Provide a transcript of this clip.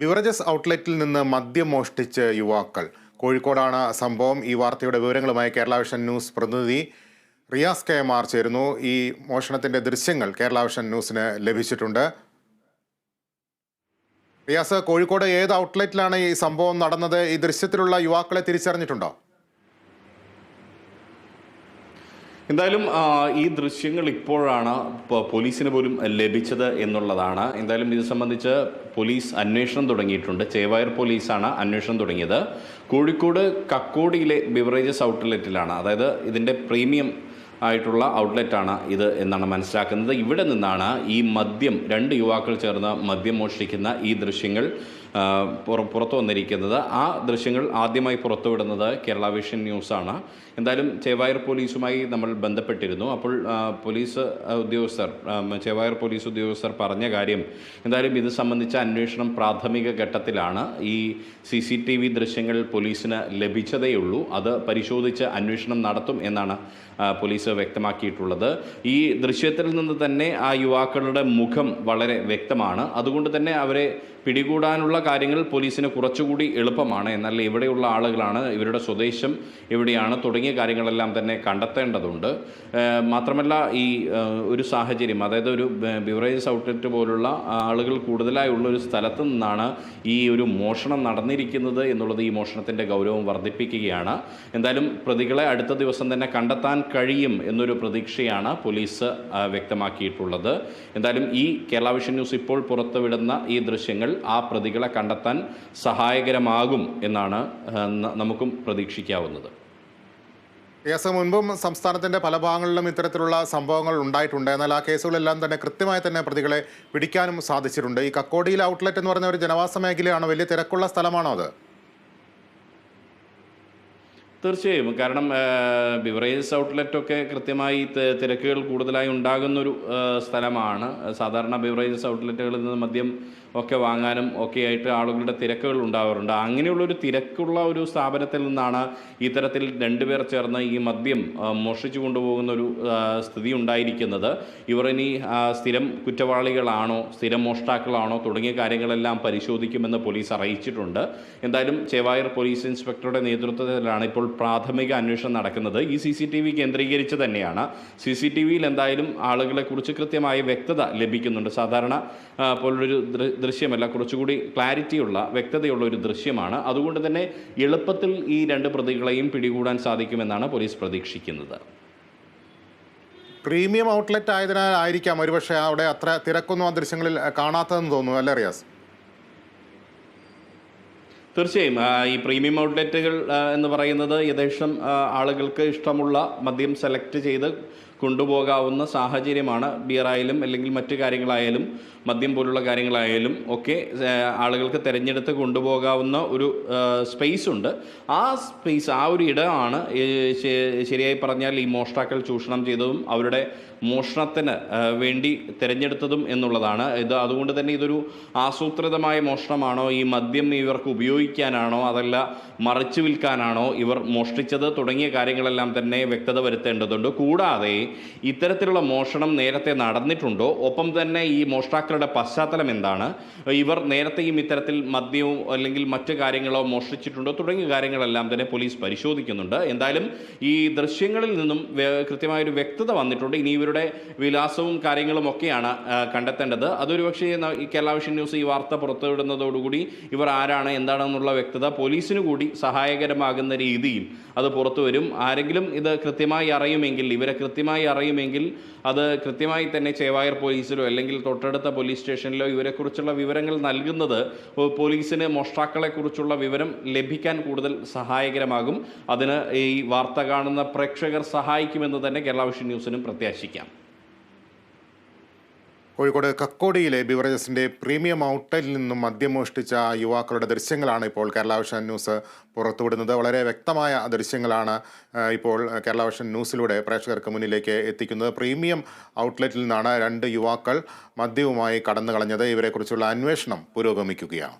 Beverages ഔട്ട്ലെറ്റിൽ നിന്ന് മദ്യം മോഷ്ടിച്ച് യുവാക്കൾ. കോഴിക്കോടാണ് സംഭവം. ഈ വാർത്തയുടെ വിവരങ്ങളുമായി കേരള വിഷൻ ന്യൂസ് പ്രതിനിധി റിയാസ് കെ ആർ ചേരുന്നു. ഈ മോഷണത്തിന്റെ ദൃശ്യങ്ങൾ കേരള വിഷൻ ന്യൂസിന് ലഭിച്ചിട്ടുണ്ട്. റിയാസ് കോഴിക്കോട് ഏത് ഔട്ട്ലെറ്റിലാണ് ഈ സംഭവം നടന്നത്? ഈ ദൃശ്യത്തിലുള്ള യുവാക്കളെ തിരിച്ചറിഞ്ഞിട്ടുണ്ടോ? എന്തായാലും ഈ ദൃശ്യങ്ങൾ ഇപ്പോഴാണ് പോലീസിന് പോലും ലഭിച്ചത് എന്നുള്ളതാണ്. എന്തായാലും ഇത് സംബന്ധിച്ച് പോലീസ് അന്വേഷണം തുടങ്ങിയിട്ടുണ്ട്. ചേവായർ പോലീസാണ് അന്വേഷണം തുടങ്ങിയത്. കോഴിക്കോട് കക്കോടിയിലെ ബിവറേജസ് ഔട്ട്ലെറ്റിലാണ്. അതായത് ഇതിന്റെ പ്രീമിയം ആയിട്ടുള്ള ഔട്ട്ലെറ്റാണ് ഇത് എന്നാണ് മനസ്സിലാക്കുന്നത്. ഇവിടെ നിന്നാണ് ഈ മദ്യം രണ്ട് യുവാക്കൾ ചേർന്ന് മദ്യം മോഷ്ടിക്കുന്ന ഈ ദൃശ്യങ്ങൾ പുറത്തു വന്നിരിക്കുന്നത്. ആ ദൃശ്യങ്ങൾ ആദ്യമായി പുറത്തുവിടുന്നത് കേരള വിഷൻ ന്യൂസാണ്. എന്തായാലും ചേവായർ പോലീസുമായി നമ്മൾ ബന്ധപ്പെട്ടിരുന്നു. അപ്പോൾ പോലീസ് ഉദ്യോഗസ്ഥർ ചേവായർ പോലീസ് ഉദ്യോഗസ്ഥർ പറഞ്ഞ കാര്യം എന്തായാലും ഇത് സംബന്ധിച്ച അന്വേഷണം പ്രാഥമിക ഘട്ടത്തിലാണ്. ഈ സി സി ടി വി ദൃശ്യങ്ങൾ പോലീസിന് ലഭിച്ചതേയുള്ളൂ. അത് പരിശോധിച്ച് അന്വേഷണം നടത്തും എന്നാണ് ആ, വ്യക്തമാക്കിയിട്ടുള്ളത്. ഈ ദൃശ്യത്തിൽ നിന്ന് തന്നെ ആ യുവാക്കളുടെ മുഖം വളരെ വ്യക്തമാണ്. അതുകൊണ്ട് തന്നെ അവരെ പിടികൂടാനുള്ള കാര്യങ്ങൾ പോലീസിന് കുറച്ചുകൂടി എളുപ്പമാണ്. എന്നാൽ ഇവിടെയുള്ള ആളുകളാണ് ഇവരുടെ സ്വദേശം എവിടെയാണ് തുടങ്ങിയ കാര്യങ്ങളെല്ലാം തന്നെ കണ്ടെത്തേണ്ടതുണ്ട്. മാത്രമല്ല ഈ ഒരു സാഹചര്യം അതായത് ഒരു ബിവറേജസ് ഔട്ട്ലെറ്റ് പോലുള്ള ആളുകൾ കൂടുതലായുള്ള ഒരു സ്ഥലത്ത് നിന്നാണ് ഈ ഒരു മോഷണം നടന്നിരിക്കുന്നത് എന്നുള്ളത് ഈ മോഷണത്തിന്റെ ഗൗരവം വർദ്ധിപ്പിക്കുകയാണ്. എന്തായാലും പ്രതികളെ അടുത്ത ദിവസം തന്നെ കണ്ടെത്താൻ കഴിയും എന്നൊരു പ്രതീക്ഷയാണ് പോലീസ് വ്യക്തമാക്കിയിട്ടുള്ളത്. എന്തായാലും ഈ കേരള വിഷൻ ന്യൂസ് ഇപ്പോൾ പുറത്തുവിടുന്ന ഈ ദൃശ്യങ്ങൾ ആ പ്രതികളെ കണ്ടെത്താൻ സഹായകരമാകും എന്നാണ് നമുക്കും പ്രതീക്ഷിക്കാവുന്നത്. കേസ് മുൻപും സംസ്ഥാനത്തിന്റെ പല ഭാഗങ്ങളിലും ഇത്തരത്തിലുള്ള സംഭവങ്ങൾ ഉണ്ടായിട്ടുണ്ട്. എന്നാൽ ആ കേസുകളെല്ലാം തന്നെ കൃത്യമായി തന്നെ പ്രതികളെ പിടിക്കാനും സാധിച്ചിട്ടുണ്ട്. ഈ കക്കോടിയിൽ ഔട്ട്ലെറ്റ് എന്ന് പറഞ്ഞ ഒരു ജനവാസ മേഖലയാണോ വലിയ തിരക്കുള്ള സ്ഥലമാണോ അത്? തീർച്ചയായും. കാരണം ബിവറേജസ് ഔട്ട്ലെറ്റൊക്കെ കൃത്യമായി തിരക്കുകൾ കൂടുതലായി ഉണ്ടാകുന്നൊരു സ്ഥലമാണ്. സാധാരണ ബിവറേജസ് ഔട്ട്ലെറ്റുകളിൽ നിന്ന് മദ്യം ഒക്കെ വാങ്ങാനും ഒക്കെ ആയിട്ട് ആളുകളുടെ തിരക്കുകൾ ഉണ്ടാവാറുണ്ട്. അങ്ങനെയുള്ളൊരു തിരക്കുള്ള ഒരു സ്ഥാപനത്തിൽ നിന്നാണ് ഇത്തരത്തിൽ രണ്ടുപേർ ചേർന്ന് ഈ മദ്യം മോഷ്ടിച്ചു കൊണ്ടുപോകുന്ന ഒരു സ്ഥിതി ഉണ്ടായിരിക്കുന്നത്. ഇവർ ഇനി സ്ഥിരം കുറ്റവാളികളാണോ സ്ഥിരം മോഷ്ടാക്കളാണോ തുടങ്ങിയ കാര്യങ്ങളെല്ലാം പരിശോധിക്കുമെന്ന് പോലീസ് അറിയിച്ചിട്ടുണ്ട്. എന്തായാലും ചേവായർ പോലീസ് ഇൻസ്പെക്ടറുടെ നേതൃത്വത്തിലാണ് ഇപ്പോൾ പ്രാഥമിക അന്വേഷണം നടക്കുന്നത്. ഈ സി സി ടി വി കേന്ദ്രീകരിച്ച് തന്നെയാണ്. സി സി ടി വിയിൽ എന്തായാലും ആളുകളെക്കുറിച്ച് കൃത്യമായ വ്യക്തത ലഭിക്കുന്നുണ്ട്. സാധാരണ പോലൊരു ദൃശ്യമല്ല കുറച്ചുകൂടി ക്ലാരിറ്റിയുള്ള വ്യക്തതയുള്ള ഒരു ദൃശ്യമാണ്. അതുകൊണ്ട് തന്നെ എളുപ്പത്തിൽ ഈ രണ്ട് പ്രതികളെയും പിടികൂടാൻ സാധിക്കുമെന്നാണ് പോലീസ് പ്രതീക്ഷിക്കുന്നത്. പ്രീമിയം ഔട്ട്ലെറ്റ് ആയതിനാൽ ആയിരിക്കാം ഒരുപക്ഷെ അവിടെ അത്ര തിരക്കൊന്നും ആ ദൃശ്യങ്ങളിൽ കാണാത്തതെന്ന് തോന്നുന്നു അല്ലേ റിയാസ്? തീർച്ചയായും. ഈ പ്രീമിയം ഔട്ട്ലെറ്റുകൾ എന്ന് പറയുന്നത് യഥേഷ്ടം ആളുകൾക്ക് ഇഷ്ടമുള്ള മദ്യം സെലക്ട് ചെയ്ത് കൊണ്ടുപോകാവുന്ന സാഹചര്യമാണ്. ബിയറായാലും അല്ലെങ്കിൽ മറ്റു കാര്യങ്ങളായാലും മദ്യം പോലുള്ള കാര്യങ്ങളായാലും ഒക്കെ ആളുകൾക്ക് തിരഞ്ഞെടുത്ത് കൊണ്ടുപോകാവുന്ന ഒരു സ്പേസ് ഉണ്ട്. ആ സ്പേസ് ആ ഒരു ഇടമാണ് ശരിയായി പറഞ്ഞാൽ ഈ മോഷ്ടാക്കൾ ചൂഷണം ചെയ്തതും അവരുടെ മോഷണത്തിന് വേണ്ടി തിരഞ്ഞെടുത്തതും എന്നുള്ളതാണ്. ഇത് അതുകൊണ്ട് തന്നെ ഇതൊരു ആസൂത്രിതമായ മോഷണമാണോ? ഈ മദ്യം ഇവർക്ക് ഉപയോഗിക്കാനാണോ? അതല്ല മറിച്ചു വിൽക്കാനാണോ ഇവർ മോഷ്ടിച്ചത്? തുടങ്ങിയ കാര്യങ്ങളെല്ലാം തന്നെ വ്യക്തത വരുത്തേണ്ടതുണ്ട്. കൂടാതെ ഇത്തരത്തിലുള്ള മോഷണം നേരത്തെ നടന്നിട്ടുണ്ടോ? ഒപ്പം തന്നെ ഈ മോഷ്ടാക്കളുടെ പശ്ചാത്തലം എന്താണ്? ഇവർ നേരത്തെയും ഇത്തരത്തിൽ മദ്യവും അല്ലെങ്കിൽ മറ്റു കാര്യങ്ങളോ മോഷ്ടിച്ചിട്ടുണ്ടോ? തുടങ്ങിയ കാര്യങ്ങളെല്ലാം തന്നെ പോലീസ് പരിശോധിക്കുന്നുണ്ട്. എന്തായാലും ഈ ദൃശ്യങ്ങളിൽ നിന്നും കൃത്യമായൊരു വ്യക്തത വന്നിട്ടുണ്ട്. ഇനി ഇവരുടെ വിലാസവും കാര്യങ്ങളും ഒക്കെയാണ് കണ്ടെത്തേണ്ടത്. അതൊരു പക്ഷേ കേരള വിഷൻ ന്യൂസ് ഈ വാർത്ത പുറത്തുവിടുന്നതോടുകൂടി ഇവർ ആരാണ് എന്താണെന്നുള്ള വ്യക്തത പോലീസിന് കൂടി സഹായകരമാകുന്ന രീതിയിൽ അത് പുറത്തു വരും ആരെങ്കിലും ഇത് കൃത്യമായി അറിയുമെങ്കിൽ ഇവരെ കൃത്യമായി അറിയുമെങ്കിൽ അത് കൃത്യമായി തന്നെ ചേവായർ പോലീസിലോ അല്ലെങ്കിൽ തൊട്ടടുത്ത പോലീസ് സ്റ്റേഷനിലോ ഇവരെക്കുറിച്ചുള്ള വിവരങ്ങൾ നൽകുന്നത് പോലീസിന് മോഷ്ടാക്കളെക്കുറിച്ചുള്ള വിവരം ലഭിക്കാൻ കൂടുതൽ സഹായകരമാകും. അതിന് ഈ വാർത്ത കാണുന്ന പ്രേക്ഷകർ സഹായിക്കുമെന്ന് തന്നെ കേരള വിഷൻ ന്യൂസിനും പ്രത്യാശിക്കാം. കോഴിക്കോട് കക്കോടിയിലെ ബിവറേജസിന്റെ പ്രീമിയം ഔട്ട്ലെറ്റിൽ നിന്നും മദ്യമോഷ്ടിച്ച യുവാക്കളുടെ ദൃശ്യങ്ങളാണ് ഇപ്പോൾ കേരള വിഷൻ ന്യൂസ് പുറത്തുവിടുന്നത്. വളരെ വ്യക്തമായ ദൃശ്യങ്ങളാണ് ഇപ്പോൾ കേരള വിഷൻ ന്യൂസിലൂടെ പ്രേക്ഷകർക്ക് മുന്നിലേക്ക് എത്തിക്കുന്നത്. പ്രീമിയം ഔട്ട്ലെറ്റിൽ നിന്നാണ് രണ്ട് യുവാക്കൾ മദ്യവുമായി കടന്നു കളഞ്ഞത് ഇവരെക്കുറിച്ചുള്ള അന്വേഷണം പുരോഗമിക്കുകയാണ്.